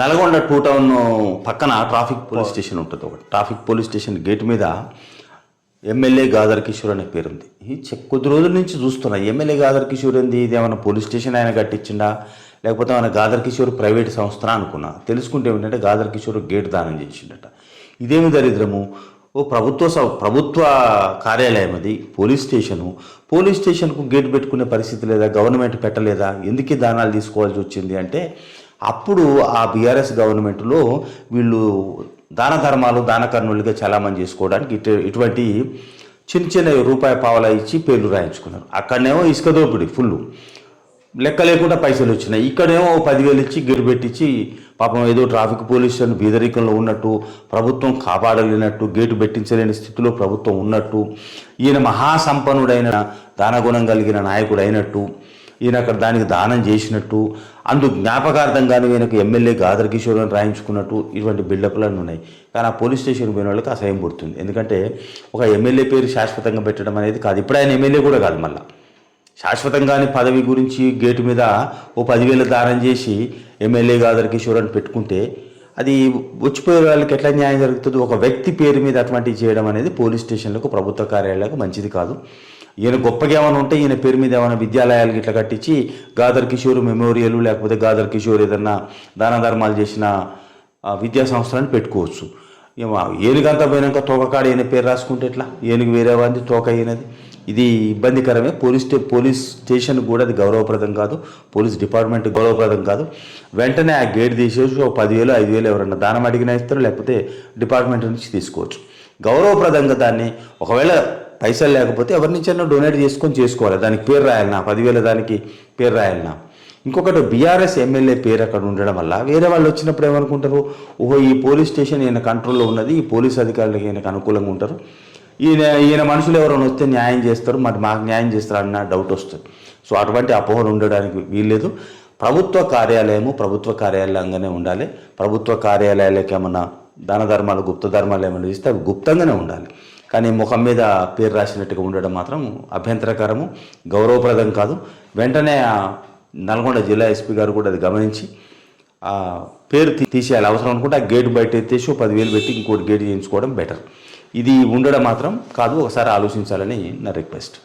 Nalgonda two town పక్కన traffic police station ఉంటుంది ఒకటి. ట్రాఫిక్ పోలీస్ స్టేషన్ గేట్ మీద ఎమ్మెల్యే గాదర్ కిషోర్ అనే పేరు ఉంది ఈ కొద్ది రోజుల నుంచి చూస్తున్నా ఎమ్మెల్యే గాదర్ కిషోర్ ఏంది? ఇది ఏమైనా పోలీస్ స్టేషన్ ఆయన కట్టించిండా? లేకపోతే మన గాదర్ కిషోర్ ప్రైవేట్ సంస్థ అనుకున్నా? తెలుసుకుంటే ఏమిటంటే గాదర్ కిషోర్ గేట్ దానం చేసిండట. ఇదేమి దరిద్రము? ఓ ప్రభుత్వ ప్రభుత్వ కార్యాలయం అది పోలీస్ స్టేషను. పోలీస్ స్టేషన్కు గేట్ పెట్టుకునే పరిస్థితి లేదా? గవర్నమెంట్ పెట్టలేదా? ఎందుకు దానాలు తీసుకోవాల్సి వచ్చింది? అంటే అప్పుడు ఆ బీఆర్ఎస్ గవర్నమెంట్లో వీళ్ళు దాన ధర్మాలు దాన కర్ణులుగా చేసుకోవడానికి ఇటు ఇటువంటి చిన్న చిన్న రూపాయి పావలా ఇచ్చి పేర్లు రాయించుకున్నారు. అక్కడనేమో ఇసుక దోపిడి ఫుల్ లెక్క లేకుండా పైసలు వచ్చినాయి. ఇక్కడేమో పదివేలు ఇచ్చి గిరి పెట్టించి పాపం ఏదో ట్రాఫిక్ పోలీస్ బీదరికంలో ఉన్నట్టు ప్రభుత్వం కాపాడలేనట్టు గేటు పెట్టించలేని స్థితిలో ప్రభుత్వం ఉన్నట్టు ఈయన మహాసంపన్నుడైన దానగుణం కలిగిన నాయకుడు అయినట్టు ఈయన అక్కడ దానికి దానం చేసినట్టు అందు జ్ఞాపకార్థంగానే ఈయనకు ఎమ్మెల్యే గాదర్ కిషోర్ అని రాయించుకున్నట్టు ఇటువంటి బిల్డప్లన్నీ ఉన్నాయి. కానీ ఆ పోలీస్ స్టేషన్ పోయిన వాళ్ళకి అసహ్యం పుడుతుంది. ఎందుకంటే ఒక ఎమ్మెల్యే పేరు శాశ్వతంగా పెట్టడం అనేది కాదు. ఇప్పుడు ఆయన ఎమ్మెల్యే కూడా కాదు మళ్ళీ. శాశ్వతంగాని పదవి గురించి గేటు మీద ఓ పదివేల దానం చేసి ఎమ్మెల్యే గాదర్ కిషోర్ అని పెట్టుకుంటే అది వచ్చిపోయే వాళ్ళకి ఎట్లా న్యాయం జరుగుతుంది? ఒక వ్యక్తి పేరు మీద అటువంటివి చేయడం అనేది పోలీస్ స్టేషన్లకు ప్రభుత్వ కార్యాలయాలకు మంచిది కాదు. ఈయన గొప్పగా ఏమైనా ఉంటే ఈయన పేరు మీద ఏమైనా విద్యాలయాలు ఇట్లా కట్టించి గాదర్ కిషోర్ మెమోరియల్ లేకపోతే గాదర్ కిషోర్ ఏదన్నా దాన ధర్మాలు చేసిన విద్యా సంస్థలను పెట్టుకోవచ్చు. ఏమో ఏనుగంతా పోయినాక తోకకాడ ఈయన పేరు రాసుకుంటే ఎట్లా? ఏనుగు వేరే వాంది తోక అయినది ఇది ఇబ్బందికరమే. పోలీస్ స్టే పోలీస్ స్టేషన్ కూడా అది గౌరవప్రదం కాదు. పోలీస్ డిపార్ట్మెంట్ గౌరవప్రదం కాదు. వెంటనే ఆ గేట్ తీసేసి ఒక పదివేలు ఐదు వేలు ఎవరన్నా దానం అడిగినా ఇస్తారు లేకపోతే డిపార్ట్మెంట్ నుంచి తీసుకోవచ్చు. గౌరవప్రదంగా దాన్ని ఒకవేళ పైసలు లేకపోతే ఎవరి నుంచైనా డొనేట్ చేసుకొని చేసుకోవాలి. దానికి పేరు రాయాలన్నా పదివేల దానికి పేరు రాయాలన్నా. ఇంకొకటి బీఆర్ఎస్ ఎమ్మెల్యే పేరు అక్కడ ఉండడం వల్ల వేరే వాళ్ళు వచ్చినప్పుడు ఏమనుకుంటారు? ఓహో ఈ పోలీస్ స్టేషన్ ఈయన కంట్రోల్లో ఉన్నది ఈ పోలీస్ అధికారులకు ఈయనకు అనుకూలంగా ఉంటారు. ఈయన ఈయన మనుషులు ఎవరైనా వస్తే న్యాయం చేస్తారు మరి మాకు న్యాయం చేస్తారు అన్న డౌట్ వస్తుంది. సో అటువంటి అపోహలు ఉండడానికి వీల్లేదు. ప్రభుత్వ కార్యాలయము ప్రభుత్వ కార్యాలయంగానే ఉండాలి. ప్రభుత్వ కార్యాలయాలకు ఏమన్నా దాన ధర్మాలు గుప్త ధర్మాలు ఏమైనా ఇస్తే అవి గుప్తంగానే ఉండాలి. కానీ ముఖం మీద పేరు రాసినట్టుగా ఉండడం మాత్రం అభ్యంతరకరము గౌరవప్రదం కాదు. వెంటనే నల్గొండ జిల్లా ఎస్పీ గారు కూడా అది గమనించి ఆ పేరు తీసేయాలి. అవసరం అనుకుంటే ఆ గేట్ బయట ఎత్తేసి పదివేలు పెట్టి ఇంకోటి గేట్ చేయించుకోవడం బెటర్. ఇది ఉండడం మాత్రం కాదు ఒకసారి ఆలోచించాలని నా రిక్వెస్ట్.